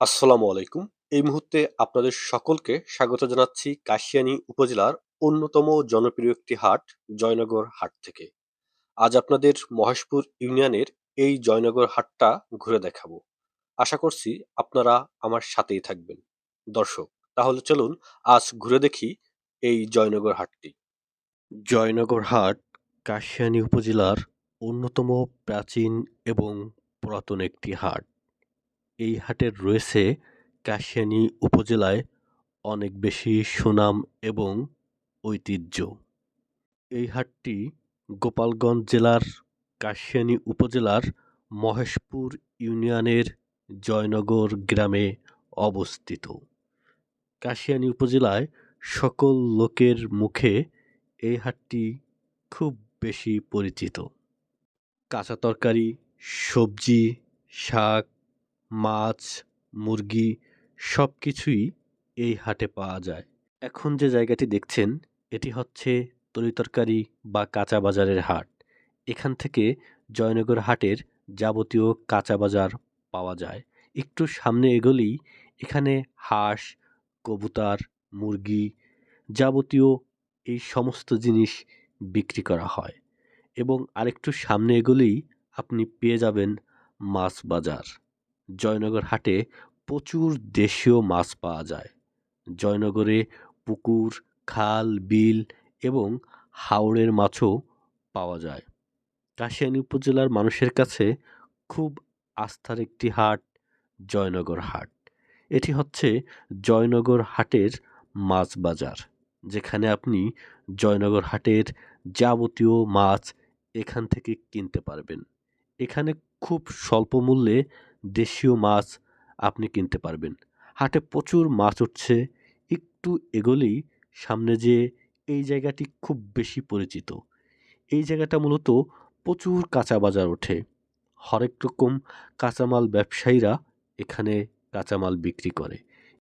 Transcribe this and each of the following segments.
আসসালামু আলাইকুম। এই মুহূর্তে আপনাদের সকলকে স্বাগত জানাচ্ছি কাশিয়ানী উপজেলার অন্যতম জনপ্রিয় একটি হাট, জয়নগর হাট থেকে। আজ আপনাদের মহেশপুর ইউনিয়নের এই জয়নগর হাটটা ঘুরে দেখাবো। আশা করছি আপনারা আমার সাথেই থাকবেন। দর্শক, তাহলে চলুন আজ ঘুরে দেখি এই জয়নগর হাটটি। জয়নগর হাট কাশিয়ানী উপজেলার অন্যতম প্রাচীন এবং পুরাতন একটি হাট। এই হাটের রয়েছে কাশিয়ানী উপজেলায় অনেক বেশি সুনাম এবং ঐতিহ্য। এই হাটটি গোপালগঞ্জ জেলার কাশিয়ানী উপজেলার মহেশপুর ইউনিয়নের জয়নগর গ্রামে অবস্থিত। কাশিয়ানী উপজেলায় সকল লোকের মুখে এই হাটটি খুব বেশি পরিচিত। কাঁচা তরকারি, সবজি, শাক মাছ, মুরগি সব কিছুই এই হাটে পাওয়া যায়। এখন যে জায়গাটি দেখছেন, এটি হচ্ছে তরিতরকারি বা কাঁচা বাজারের হাট। এখান থেকে জয়নগর হাটের যাবতীয় কাঁচা বাজার পাওয়া যায়। একটু সামনে এগোলেই এখানে হাঁস, কবুতর, মুরগি যাবতীয় এই সমস্ত জিনিস বিক্রি করা হয় এবং আরেকটু সামনে এগোলেই আপনি পেয়ে যাবেন মাছ বাজার। জয়নগর হাটে প্রচুর দেশীয় মাছ পাওয়া যায়। জয়নগরে পুকুর, খাল, বিল এবং হাওড়ের মাছও পাওয়া যায়। কাশিয়ানী উপজেলার মানুষের কাছে খুব আস্থার একটি হাট জয়নগর হাট। এটি হচ্ছে জয়নগর হাটের মাছ বাজার, যেখানে আপনি জয়নগর হাটের যাবতীয় মাছ এখান থেকে কিনতে পারবেন। এখানে খুব স্বল্প মূল্যে দেশীয় মাছ আপনি কিনতে পারবেন। হাটে প্রচুর মাছ উঠছে, একটু এগোলেই সামনে যে এই জায়গাটি খুব বেশি পরিচিত। এই জায়গাটা মূলত প্রচুর কাঁচা বাজার ওঠে। হরেক রকম কাঁচামাল ব্যবসায়ীরা এখানে কাঁচামাল বিক্রি করে।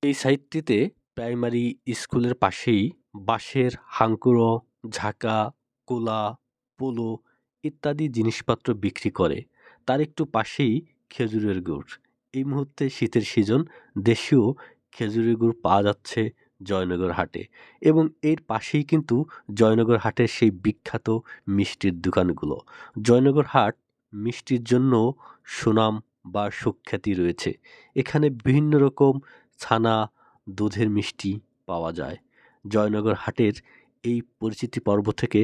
এই সাইটটিতে প্রাইমারি স্কুলের পাশেই বাঁশের হাঙ্কুড়ো ঝাঁকা, কোলা, পোলো ইত্যাদি জিনিসপত্র বিক্রি করে। তার একটু পাশেই খেজুরের গুড়। এই মুহূর্তে শীতের সিজন দেশীয় খেজুরের গুড় পাওয়া যাচ্ছে জয়নগর হাটে এবং এর পাশেই কিন্তু জয়নগর হাটের সেই বিখ্যাত মিষ্টির দোকানগুলো। জয়নগর হাট মিষ্টির জন্য সুনাম বা সুখ্যাতি রয়েছে। এখানে বিভিন্ন রকম ছানা, দুধের মিষ্টি পাওয়া যায়। জয়নগর হাটের এই পরিচিতি পর্ব থেকে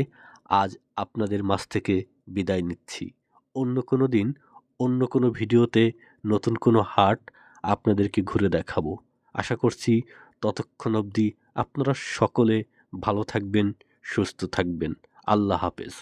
আজ আপনাদের মাছ থেকে বিদায় নিচ্ছি। অন্য কোনো দিন অন্য কোনো ভিডিওতে নতুন কোনো হাট আপনাদেরকে ঘুরে দেখাবো। আশা করছি ততক্ষণ অবধি আপনারা সকলে ভালো থাকবেন, সুস্থ থাকবেন। আল্লাহ হাফেজ।